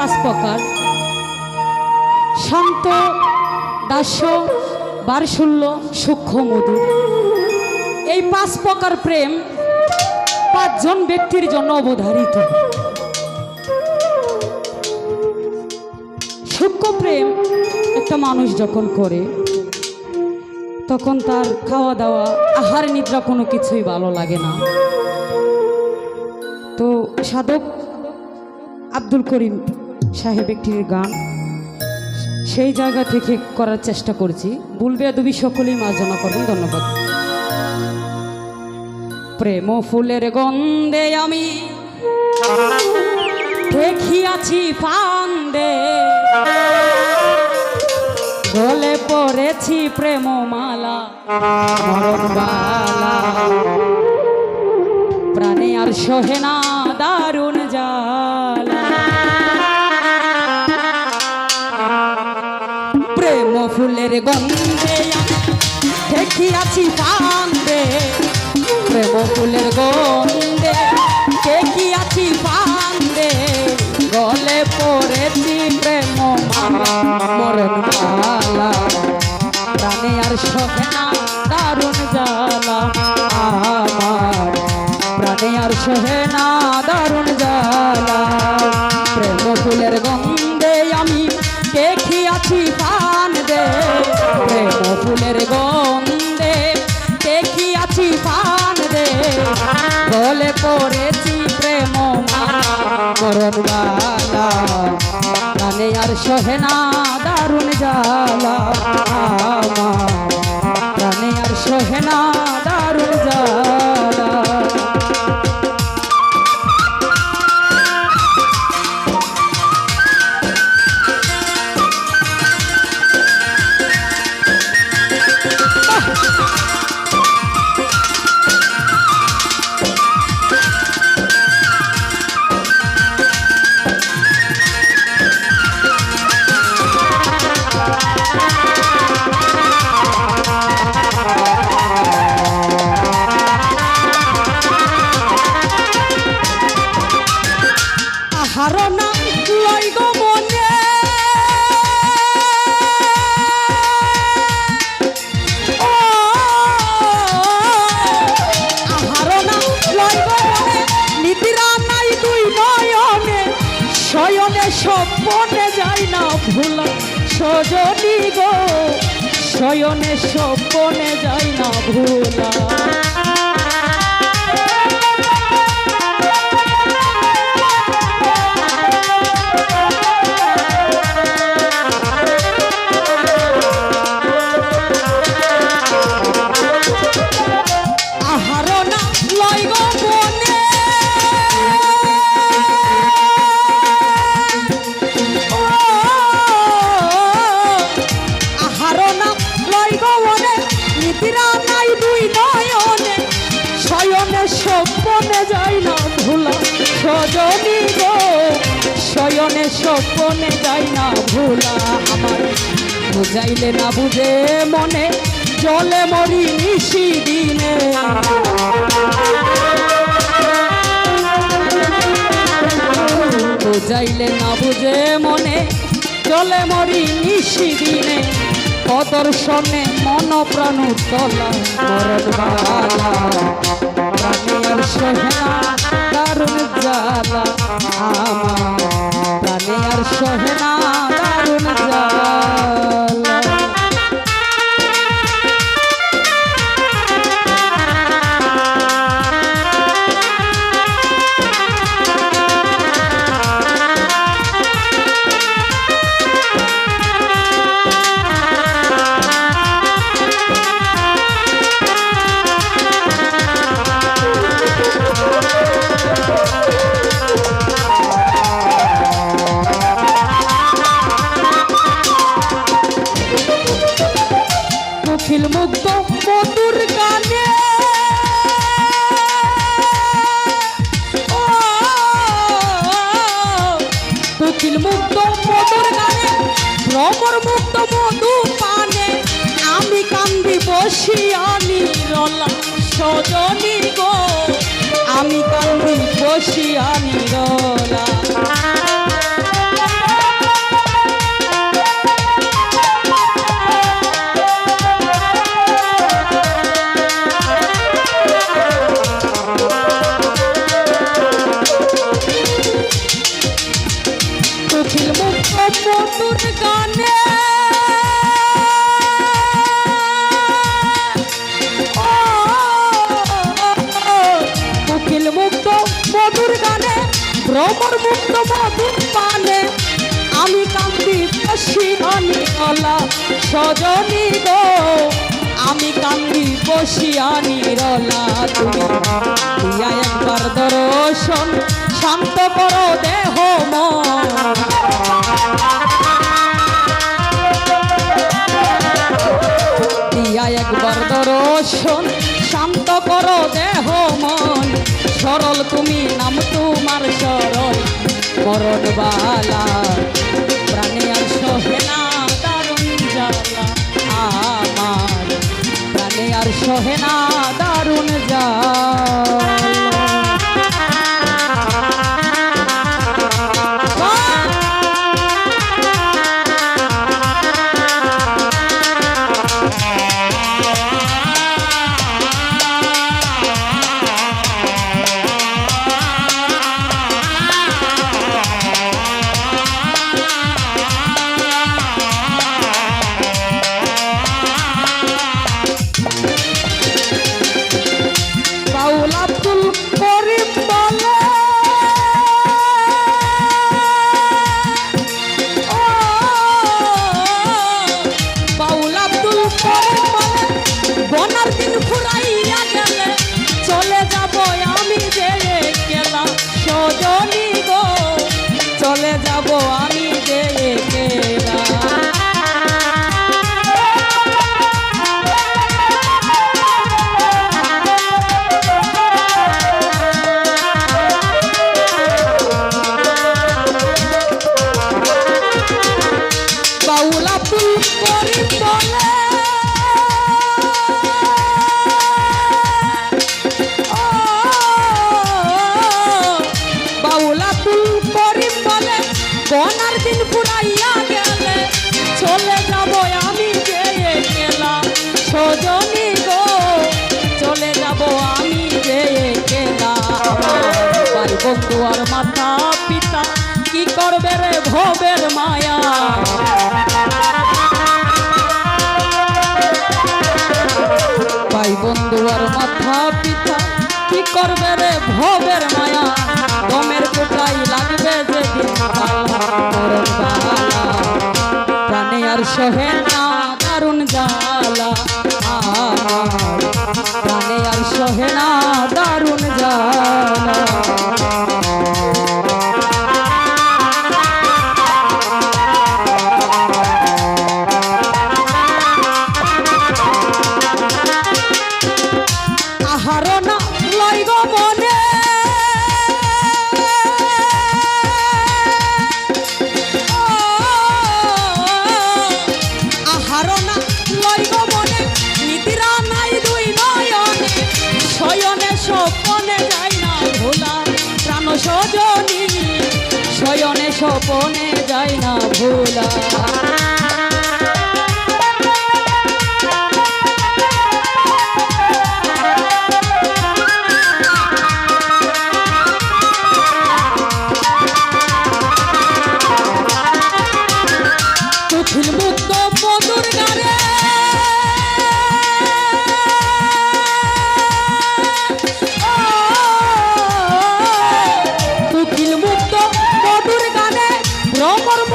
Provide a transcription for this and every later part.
পাঁচ প্রকার। শান্ত দাস্য বারশূল্য, সূক্ষ্ম, মধুর। এই পাঁচ প্রকার প্রেম পাঁচজন ব্যক্তির জন্য অবধারিত। সূক্ষ্ম প্রেম একটা মানুষ যখন করে, তখন তার খাওয়া দাওয়া, আহার, নিদ্রা কোনো কিছুই ভালো লাগে না। তো সাধক আব্দুল করিম সাহেব একটির গান সেই জায়গা থেকে করার চেষ্টা করছি। বুলবে দুবি সকলেই মার্জনা করবেন, ধন্যবাদ। প্রেম ফুলের গন্ধে আমি দেখিয়াছি ফান্দে। গলে পড়েছি প্রেম মালা প্রাণে আর সহে না, দারুণ জালা ফুলের গন্ধে দেখিয়াছি ফান্দে গলে পড়েছি প্রেম মরণ মালা প্রাণে আর সহে না, দারুণ জালা আমার। প্রাণে আর সহে না, দারুণ জালা প্রেম ফুলের গন্ধে আমি দেখিয়াছি পান দে প্রেম ফুলের গন্ধে করণ বালা আর সহে না দারুণ জালা আমার আর সহে না শয়নে স্বপ্নে যাই না ভুলা। যাই না ভুলা আমার। বুঝাইলে না বুঝে মনে, জলে মরি নিশি দিনে। বুঝাইলে না বুঝে মনে চলে মরি নিশি দিনে। প্রদর্শনে মন প্রাণ তলা দারুণ জালা আমার। প্রাণে আর সহেনা কোকিল মুগ্ধ মধুর গানে কোকিল মুগ্ধ মধুর গানে ভ্রমর মুক্ত মধু পানে। আমি কান্দি বসিয়া নিরলা সজনী গো। আমি কান্দি বসিয়া নিরলা ভ্রমর মুক্ত মধুর পানে। আমি কান্দি বসি অনিরলা সজনী গো। আমি কান্দি বসি অনিরলা তুমি। একবার দর্শন, শান্ত করো দেহ মন। দিয়া একবার দর্শন মরণ বালা। প্রাণে আর সহে না দারুণ জ্বালা। আমার প্রাণে আর সহে না বন্ধু আর মাতা পিতা কি করবে রে ভবের মায়া? ভাই বন্ধু আর মাথা পিতা কি করবে রে ভবের মায়া? গমের কোটাই লাগবে বালা, মরণ প্রাণে আর সহে স্বপনে যায় না ভোলা।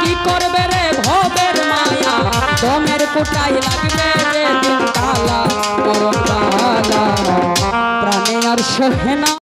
কি করবে রে ভবের মায়া? দমের কোটাই লাগবে রে দিন কালা মরণ কালা প্রাণে আর সহে না।